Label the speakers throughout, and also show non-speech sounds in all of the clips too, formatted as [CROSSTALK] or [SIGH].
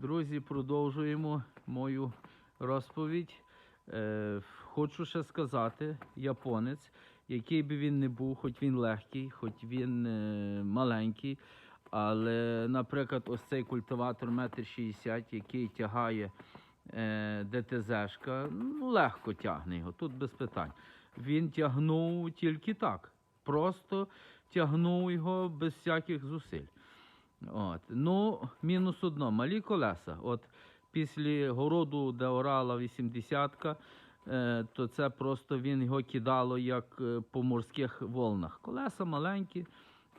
Speaker 1: Друзі, продовжуємо мою розповідь. Е, хочу ще сказати, японець, який би він не був, хоч він легкий, хоч він е, маленький, але, наприклад, ось цей культиватор метр шістдесят, який тягає е, ДТЗшка, ну, легко тягне його, тут без питань. Він тягнув тільки так, просто тягнув його без всяких зусиль. От. Ну, мінус одно, малі колеса. От після городу, де орала 80-ка, е, то це просто він його кидало як е, по морських волнах. Колеса маленькі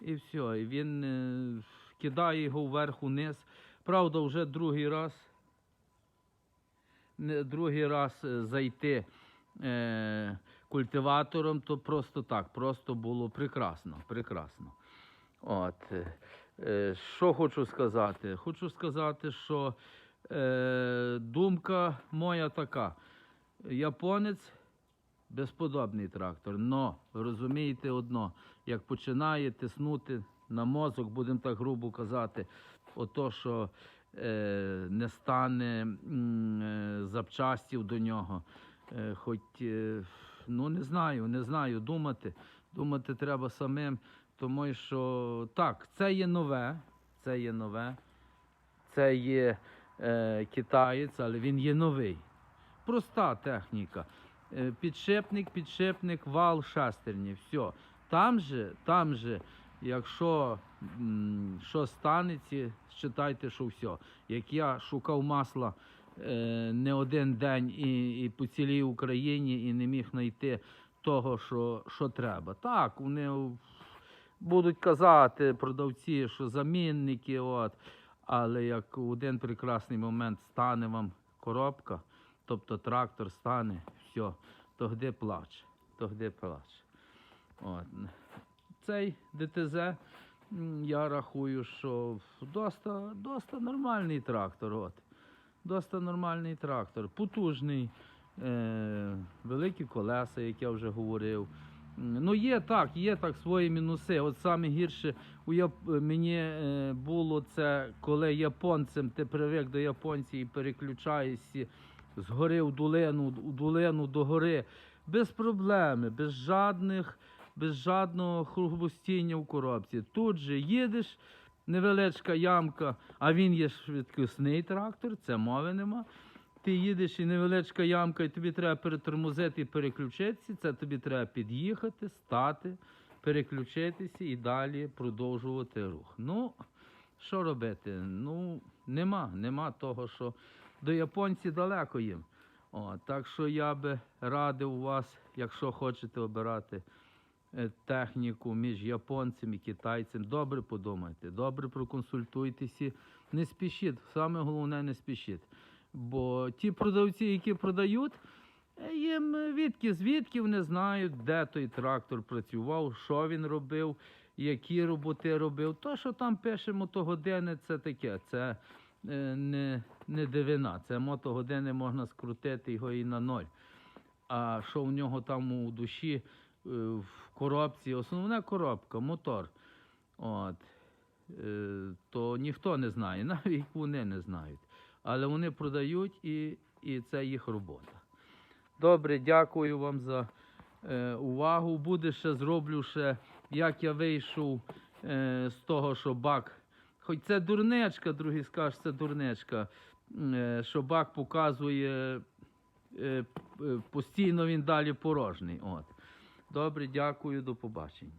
Speaker 1: і все. І він е, кидає його вверх униз. Правда, вже другий раз, другий раз зайти культиватором, то просто так, просто було прекрасно. прекрасно. От. Е, Що хочу сказати? Хочу сказати, що е, думка моя така. Японець безподобний трактор. Но розумієте одно, як починає тиснути на мозок, будемо так грубо казати, ото, що е, не стане е, запчастів до нього. Е, хоч, е, ну не знаю, не знаю, думати. Думати треба самим. Тому що так, це є нове, це є нове, це є е, китаєць, але він є новий. Проста техніка. Е, підшипник, підшипник, вал, шестерні. Все. Там же, там же, якщо м, що станеться, считайте, що все. Як я шукав масла е, не один день і, і по цілій Україні і не міг знайти того, що, що треба. Так, вони будуть казати продавці, що замінники, от. але як в один прекрасний момент стане вам коробка, тобто трактор стане, все, тоді плач, тоді плач. От. Цей ДТЗ я рахую, що доста, доста нормальний трактор. От. Доста нормальний трактор, потужний, е, великі колеса, як я вже говорив. Ну, є так, є так свої мінуси. От саме гірше у Яп... мені е, було це, коли японцем ти привик до японців і переключаєшся з гори в долину, у долину до гори. Без проблеми, без жадних, без жадного хрустіння в коробці. Тут же їдеш, невеличка ямка, а він є швидкісний трактор, це мови нема. Ти їдеш і невеличка ямка, і тобі треба перетормозити і переключитися. Це тобі треба під'їхати, стати, переключитися і далі продовжувати рух. Ну, що робити? Ну, нема, нема того, що до японців далеко їм. О, так що я би радив вас, якщо хочете обирати е, техніку між японцем і китайцем, добре подумайте, добре проконсультуйтеся, не спішіть. Саме головне не спішіть. Бо ті продавці, які продають, е, їм відки звідки вони знають, де той трактор працював, що він робив, які роботи робив. То, що там пише мотогодини, це таке, це е, не, не дивина. Це мотогодини можна скрутити його і на ноль. А що в нього там у душі, е, в коробці, основна коробка, мотор. От. То ніхто не знає, [LAUGHS] навіть вони не знають. Але вони продають і, і це їх робота. Добре, дякую вам за е, увагу. Буде ще зроблю ще, як я вийшов е, з того, що бак. Хоч це дурнечка, другий скаже, це дурнечка, е, що бак показує е, е, постійно він далі порожній. От. Добре, дякую, до побачення.